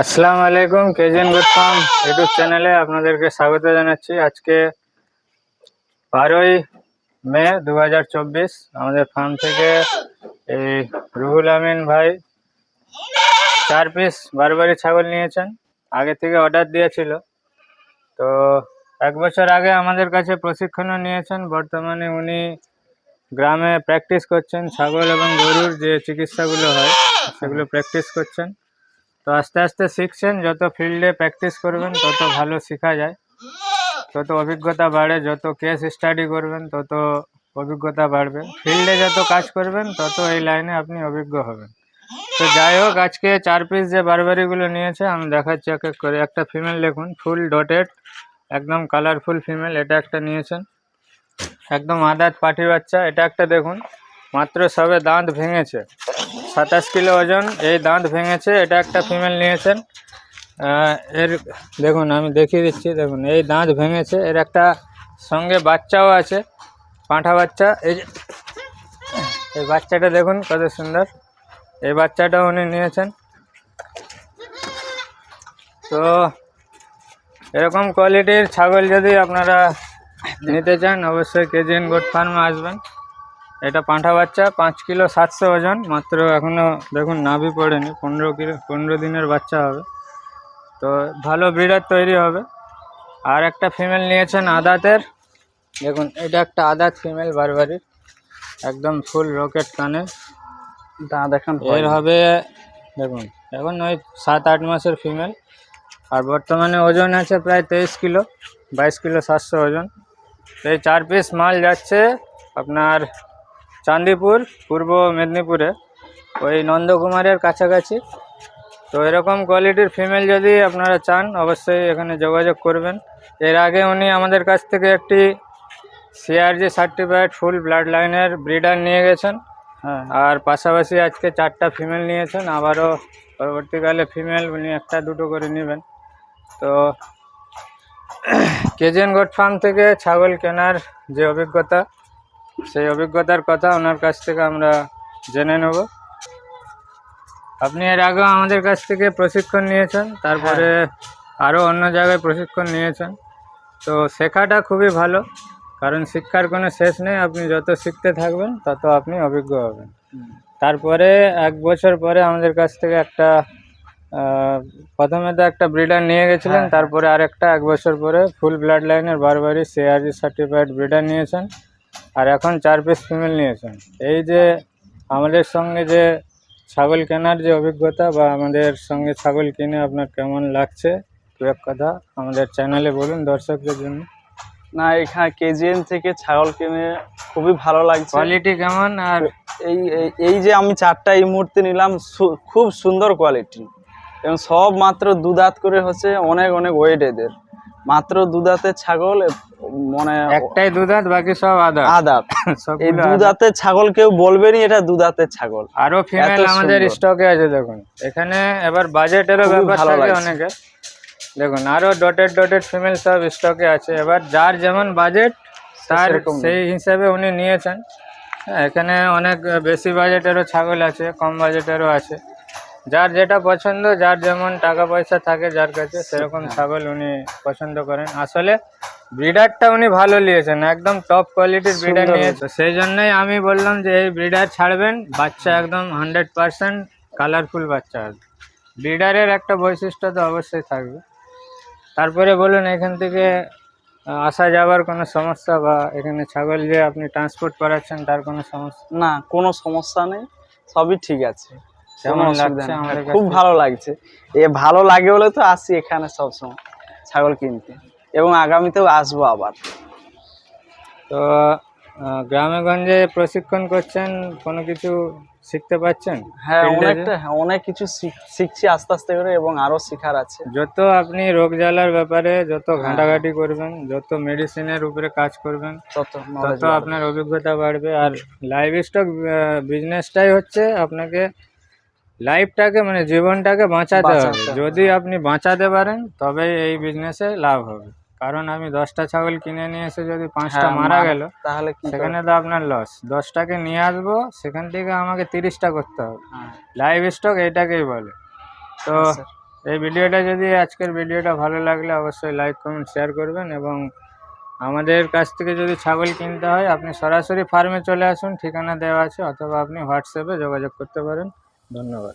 আসসালামু আলাইকুম কেজেন good farm YouTube চ্যানেলে আপনাদেরকে স্বাগত জানাচ্ছি। আজকে বারোই মে দু হাজার চব্বিশ, আমাদের ফার্ম থেকে এই রুহুল আমিন ভাই চার পিস বারবারি ছাগল নিয়েছেন। আগে থেকে অর্ডার দিয়েছিল। তো এক বছর আগে আমাদের কাছে প্রশিক্ষণও নিয়েছেন। বর্তমানে উনি গ্রামে প্র্যাকটিস করছেন ছাগল এবং গরুর যে চিকিৎসাগুলো হয়, সেগুলো প্র্যাকটিস করছেন। তো আস্তে আস্তে শিখছেন, যত ফিল্ডে প্র্যাকটিস করবেন, তত ভালো শেখা যায়। তত অভিজ্ঞতা বাড়ে, যত কেস স্টাডি করবেন, তত অভিজ্ঞতা বাড়বে। ফিল্ডে যত কাজ করবেন, তত এই লাইনে আপনি অভিজ্ঞ হবেন। তো যাই হোক, আজকে চার পিস যে বারবারিগুলো নিয়েছে, আমি দেখাচ্ছি এক এক করে। একটা ফিমেল দেখুন ফুল ডটেড একদম কালারফুল ফিমেল এটা একটা নিয়েছেন। একদম আদাত পাটি বাচ্চা, এটা একটা দেখুন। মাত্র সবে দাঁত ভেঙেছে। সাতাশ কিলো ওজন, এই দাঁত ভেঙেছে, এটা একটা ফিমেল নিয়েছেন। এর, দেখুন, আমি দেখিয়ে দিচ্ছি, দেখুন, এই দাঁত ভেঙেছে, এর একটা সঙ্গে বাচ্চাও আছে, পাঁঠা বাচ্চা, এই এই বাচ্চাটা দেখুন কত সুন্দর, এই বাচ্চাটাও উনি নিয়েছেন। তো, এরকম কোয়ালিটির ছাগল যদি আপনারা নিতে চান, অবশ্যই কেজিএন গোট ফার্মে আসবেন। এটা পাঁঠা বাচ্চা, পাঁচ কিলো সাতশো ওজন, মাত্র এখনও দেখুন নাভি পড়েনি, পনেরো কিলো, পনেরো দিনের বাচ্চা হবে। তো ভালো ব্রিডার তৈরি হবে। আর একটা ফিমেল নিয়েছেন আদাতের। দেখুন, এটা একটা আদাত ফিমেল বারবারির একদম ফুল রকেট কানে। দাঁত এখন এর হবে, দেখুন, এখন ওই সাত, আট মাসের ফিমেল। আর বর্তমানে ওজন আছে প্রায় তেইশ কিলো, বাইশ কিলো সাতশো ওজন। তো এই চার পিস মাল যাচ্ছে। আপনার চান্দিপুর পূর্ব মেদিনীপুরে ওই নন্দকুমারের কাছাকাছি। তো এরকম কোয়ালিটির ফিমেল যদি আপনারা চান অবশ্যই এখানে যোগাযোগ করবেন। এর আগে উনি আমাদের কাছ থেকে একটি সিআরজি সার্টিফাইড ফুল ব্লাড লাইনের ব্রিডার নিয়ে গেছেন। হ্যাঁ। আর পাশাপাশি আজকে চারটা ফিমেল নিয়েছেন আবারও পরবর্তীকালে ফিমেল উনি একটা দুটো করে নেবেন। তো কেজেন গোট ফার্ম থেকে ছাগল কেনার যে অভিজ্ঞতা সেই অভিজ্ঞতার কথা ওনার কাছ থেকে আমরা জেনে নেব। আপনি এর আগেও আমাদের কাছ থেকে প্রশিক্ষণ নিয়েছেন তারপরে আরও অন্য জায়গায় প্রশিক্ষণ নিয়েছেন। তো শেখাটা খুবই ভালো কারণ শিক্ষার কোনো শেষ নেই আপনি যত শিখতে থাকবেন তত আপনি অভিজ্ঞ হবেন। তারপরে এক বছর পরে আমাদের কাছ থেকে একটা প্রথমে তো একটা ব্রিডার নিয়ে গেছিলেন হ্যাঁ, তারপরে আরেকটা এক বছর পরে ফুল ব্লাড লাইনের বারবারই সিআরজি সার্টিফাইড ব্রিডার নিয়েছেন। আর এখন চার পিস ফিমেল নিয়েছেন। এই যে আমাদের সঙ্গে যে ছাগল কেনার যে অভিজ্ঞতা বা আমাদের সঙ্গে ছাগল কিনে আপনার কেমন লাগছে দু এক কথা আমাদের চ্যানেলে বলুন দর্শকদের জন্য। না এখানে কেজিএন থেকে ছাগল কিনে খুবই ভালো লাগছে। কোয়ালিটি কেমন আর এই এই- যে আমি চারটা এই মুহূর্তে নিলাম খুব সুন্দর কোয়ালিটি এবং সব মাত্র দুদাঁত করে হচ্ছে অনেক অনেক ওয়েট এদের। মাত্র দুদাঁতের ছাগল মানে একটাই দুধাত বাকি সব আদা। আদাত এই আদা। দুদাঁতের ছাগল কেউ বলবেনি এটা দুদাঁতের ছাগল। আরও ফিমেল আমাদের স্টকে আছে দেখুন। এখানে এবার বাজেটেরও ব্যাপার থাকে অনেকে। দেখুন আরও ডটেড ডটেড ফিমেল সব স্টকে আছে। এবার যার যেমন বাজেট তার সেই হিসাবে উনি নিয়েছেন। এখানে অনেক বেশি বাজেটেরও ছাগল আছে কম বাজেটেরও আছে। যার যেটা পছন্দ যার যেমন টাকা পয়সা থাকে যার কাছে সেরকম ছাগল উনি পছন্দ করেন। আসলে ব্রিডারটা উনি ভালো নিয়েছেন একদম টপ কোয়ালিটির ব্রিডার নিয়েছে। সেই জন্যই আমি বললাম যে এই ব্রিডার ছাড়বেন বাচ্চা একদম হান্ড্রেড পার্সেন্ট কালারফুল বাচ্চা। আসবে ব্রিডারের একটা বৈশিষ্ট্য তো অবশ্যই থাকবে। তারপরে বলুন এখান থেকে আসা যাওয়ার কোনো সমস্যা বা এখানে ছাগল যে আপনি ট্রান্সপোর্ট করাচ্ছেন তার কোনো সমস্যা? না কোনো সমস্যা নেই সবই ঠিক আছে। খুব ভালো লাগছে। এ ভালো লাগে বলে তো আসি এখানে সবসময় ছাগল কিনতে। এবং আগামীতেও আসব আবার। তো গ্রামে গঞ্জে প্রশিক্ষণ করছেন কোনো কিছু শিখতে পাচ্ছেন হ্যাঁ? অনেকটা হ্যাঁ, অনেক কিছু শিখ- শিখছি আস্তে আস্তে করে এবং আরও শেখার আছে। যত আপনি রোগ জ্বালার ব্যাপারে যত ঘাঁটাঘাঁটি করবেন যত মেডিসিনের উপরে কাজ করবেন তত তত আপনার অভিজ্ঞতা বাড়বে। আর লাইভ স্টক বিজনেসটাই হচ্ছে আপনাকে লাইফটাকে মানে জীবনটাকে বাঁচাতে হবে। যদি আপনি বাঁচাতে পারেন তবে এই বিজনেসে লাভ হবে। কারণ আমি দশটা ছাগল কিনে নিয়ে এসে যদি পাঁচটা হ্যাঁ, মারা মারা- গেল তাহলে সেখানে তো আপনার লস দশটাকে নিয়ে আসব সেখান থেকে আমাকে তিরিশটা করতে হবে। হ্যাঁ, লাইভ স্টক এইটাকেই বলে। তো আচ্ছা। এই ভিডিওটা যদি আজকের ভিডিওটা ভালো লাগলে অবশ্যই লাইক কমেন্ট শেয়ার করবেন এবং আমাদের কাছ থেকে যদি ছাগল কিনতে হয় আপনি সরাসরি ফার্মে চলে আসুন ঠিকানা দেওয়া আছে অথবা আপনি হোয়াটসঅ্যাপে যোগাযোগ করতে পারেন। ধন্যবাদ।